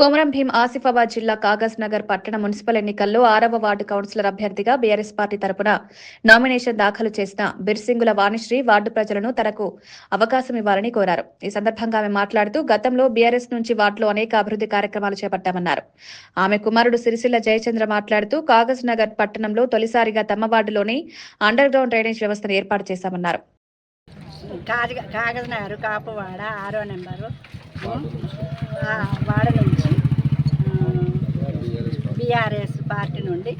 కొమరం భీం ఆసిఫాబాద్ జిల్లా కాగజ్ నగర్ పట్టణ మున్సిపల్ ఎన్నికల్లో ఆరవ వార్డు కౌన్సిలర్ అభ్యర్థిగా బీఆర్ఎస్ పార్టీ తరపున నామినేషన్ దాఖలు చేసిన బిర్సింగుల వాణిశ్రీ వార్డు ప్రజలను తనకు అవకాశం ఇవ్వాలని కోరారు. ఈ సందర్భంగా ఆమె మాట్లాడుతూ గతంలో బీఆర్ఎస్ నుంచి వార్డులో అనేక అభివృద్ధి కార్యక్రమాలు చేపట్టామన్నారు. ఆమె కుమారుడు సిరిసిల్ల జయచంద్ర మాట్లాడుతూ కాగజ్ నగర్ పట్టణంలో తొలిసారిగా తమ వార్డులోని అండర్ గ్రౌండ్ డ్రైనేజ్ వ్యవస్థను ఏర్పాటు చేశామన్నారు. కాగజ్ నగర్ కాపువాడ ఆరో నెంబరు. వాడ నుంచి బీఆర్ఎస్ పార్టీ నుండి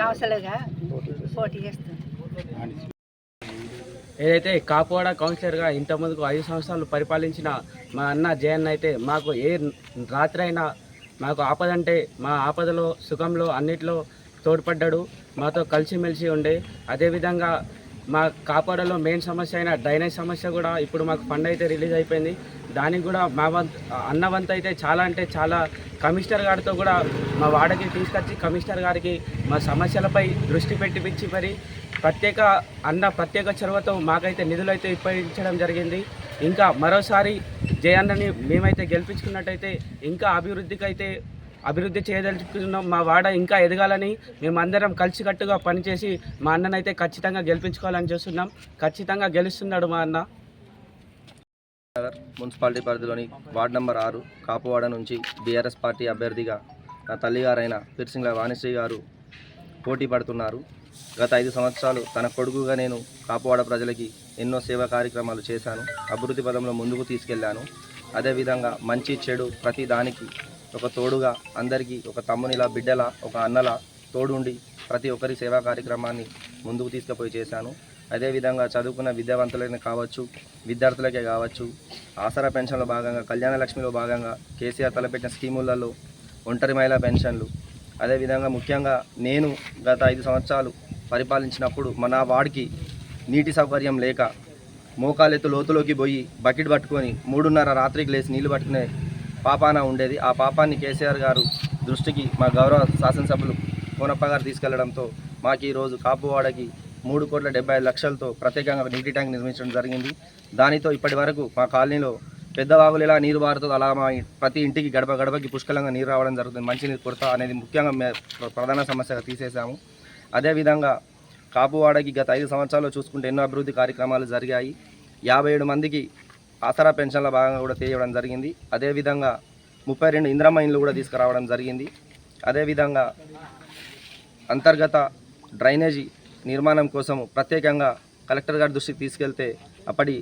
కౌన్సిలర్గా పోటీ చేస్తాను ఏదైతే కాపువాడ కౌన్సిలర్గా ఇంతకుముందుకు ఐదు సంవత్సరాలు పరిపాలించిన మా అన్న జయన్ అయితే మాకు ఏ రాత్రి అయినా మాకు ఆపదంటే మా ఆపదలో సుఖంలో అన్నిట్లో తోడ్పడ్డాడు. మాతో కలిసిమెలిసి ఉండే. అదేవిధంగా మా కాపాడలో మెయిన్ సమస్య అయిన డ్రైనేజ్ సమస్య కూడా ఇప్పుడు మాకు ఫండ్ అయితే రిలీజ్ అయిపోయింది. దానికి కూడా మా వంత్ అన్న అయితే చాలా అంటే చాలా కమిషనర్ గారితో కూడా మా వాడకి తీసుకొచ్చి కమిషనర్ గారికి మా సమస్యలపై దృష్టి పెట్టిపించి మరి ప్రత్యేక అన్న ప్రత్యేక చొరవతో మాకైతే నిధులు అయితే ఇప్పించడం జరిగింది. ఇంకా మరోసారి జయన్నని మేమైతే గెలిపించుకున్నట్టయితే ఇంకా అభివృద్ధికి అయితే అభివృద్ధి చేయదలుచుకున్నాం మా వాడ ఇంకా ఎదగాలని మేమందరం కలిసికట్టుగా పనిచేసి మా అన్ననైతే ఖచ్చితంగా గెలిపించుకోవాలని చూస్తున్నాం. ఖచ్చితంగా గెలుస్తున్నాడు మా అన్న. నగర్ మున్సిపాలిటీ పరిధిలోని వార్డు నంబర్ ఆరు కాపువాడ నుంచి బీఆర్ఎస్ పార్టీ అభ్యర్థిగా నా తల్లిగారైన పిర్సింగ్ల వాణిశ్రీ గారు పోటీ పడుతున్నారు. గత ఐదు సంవత్సరాలు తన కొడుకుగా నేను కాపువాడ ప్రజలకి ఎన్నో సేవా కార్యక్రమాలు చేశాను. అభివృద్ధి పదంలో ముందుకు తీసుకెళ్ళాను అదేవిధంగా మంచి చెడు ప్రతి దానికి ఒక తోడుగా అందరికీ ఒక తమ్మునిలా బిడ్డలా ఒక అన్నలా తోడుండి ప్రతి ఒక్కరి సేవా కార్యక్రమాన్ని ముందుకు తీసుకుపోయి చేశాను. అదేవిధంగా చదువుకున్న విద్యావంతులైన కావచ్చు విద్యార్థులకే కావచ్చు ఆసరా పెన్షన్లో భాగంగా కళ్యాణ లక్ష్మిలో భాగంగా కేసీఆర్ తలపెట్టిన స్కీములలో ఒంటరి మహిళా పెన్షన్లు. అదేవిధంగా ముఖ్యంగా నేను గత ఐదు సంవత్సరాలు పరిపాలించినప్పుడు మన వాడికి నీటి సౌకర్యం లేక మోకాలెత్తు లోతులోకి పోయి బకెట్ పట్టుకొని మూడున్నర రాత్రికి లేచి నీళ్ళు పట్టుకునే పాపాన ఉండేది. ఆ పాపాన్ని కేసీఆర్ గారు దృష్టికి మా గౌరవ శాసనసభ్యులు కోనప్ప గారు తీసుకెళ్ళడంతో మాకు ఈరోజు కాపువాడకి మూడు కోట్ల డెబ్బై ఐదు లక్షలతో ప్రత్యేకంగా నీటి ట్యాంక్ నిర్మించడం జరిగింది. దానితో ఇప్పటి వరకు మా కాలనీలో పెద్ద వాగులు ఎలా నీరు వారుతో అలా మా ప్రతి ఇంటికి గడప గడపకి పుష్కలంగా నీరు రావడం జరుగుతుంది. మంచినీరు కొరత అనేది ముఖ్యంగా మే ప్రధాన సమస్యగా తీసేసాము అదేవిధంగా కాపువాడకి గత ఐదు సంవత్సరాల్లో చూసుకుంటే ఎన్నో అభివృద్ధి కార్యక్రమాలు జరిగాయి. యాభై ఏడు మందికి ఆసరా పెన్షన్ల భాగంగా కూడా తీయడం జరిగింది. అదేవిధంగా ముప్పై రెండు ఇంద్రమ్మ ఇండ్లు కూడా తీసుకురావడం జరిగింది. అదేవిధంగా అంతర్గత డ్రైనేజీ నిర్మాణం కోసం ప్రత్యేకంగా కలెక్టర్ గారి దృష్టికి తీసుకెళ్తే అప్పటి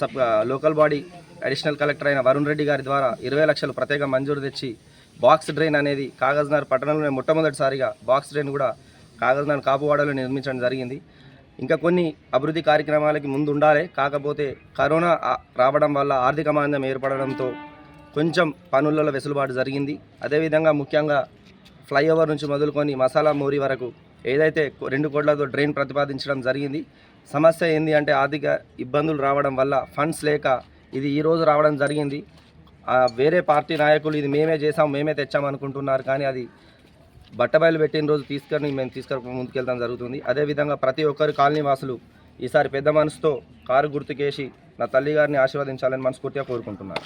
sub local body additional collector అయిన వరుణ్ రెడ్డి గారి ద్వారా ఇరవై లక్షలు ప్రత్యేక మంజూరు తెచ్చి బాక్స్ డ్రైన్ అనేది కాగజ్నగర్ పట్టణంలోనే మొట్టమొదటిసారిగా బాక్స్ డ్రైన్ కూడా కాగజ్నగర్ కాపువాడలో నిర్మించడం జరిగింది. ఇంకా కొన్ని అభివృద్ధి కార్యక్రమాలకి ముందు ఉండాలి కాకపోతే కరోనా రావడం వల్ల ఆర్థిక మాంద్యం ఏర్పడడంతో కొంచెం పనులలో వెసులుబాటు జరిగింది. అదేవిధంగా ముఖ్యంగా ఫ్లైఓవర్ నుంచి మొదలుకొని మసాలా మోరి వరకు ఏదైతే రెండు కోట్లతో డ్రైన్ ప్రతిపాదించడం జరిగింది. సమస్య ఏంది అంటే ఆర్థిక ఇబ్బందులు రావడం వల్ల ఫండ్స్ లేక ఇది ఈరోజు రావడం జరిగింది. వేరే పార్టీ నాయకులు ఇది మేమే చేసాం మేమే తెచ్చాం అనుకుంటున్నారు. కానీ అది బట్టబయలు పెట్టిన రోజు తీసుకొని మేము తీసుకొని ముందుకెళ్తాం జరుగుతుంది. అదేవిధంగా ప్రతి ఒక్కరు కాలనీ వాసులు ఈసారి పెద్ద మనసుతో కారు గుర్తుకేసి నా తల్లి గారిని ఆశీర్వదించాలని మనస్ఫూర్తిగా కోరుకుంటున్నారు